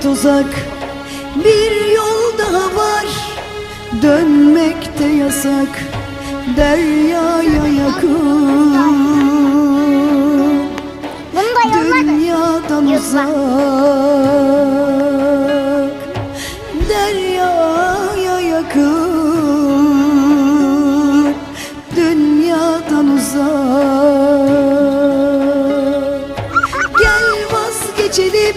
tuzak Bir yol daha var. Dönmek de yasak Deryaya yakın. Dünyadan uzak Deryaya yakın. Dünyadan uzak. Gel vazgeçelim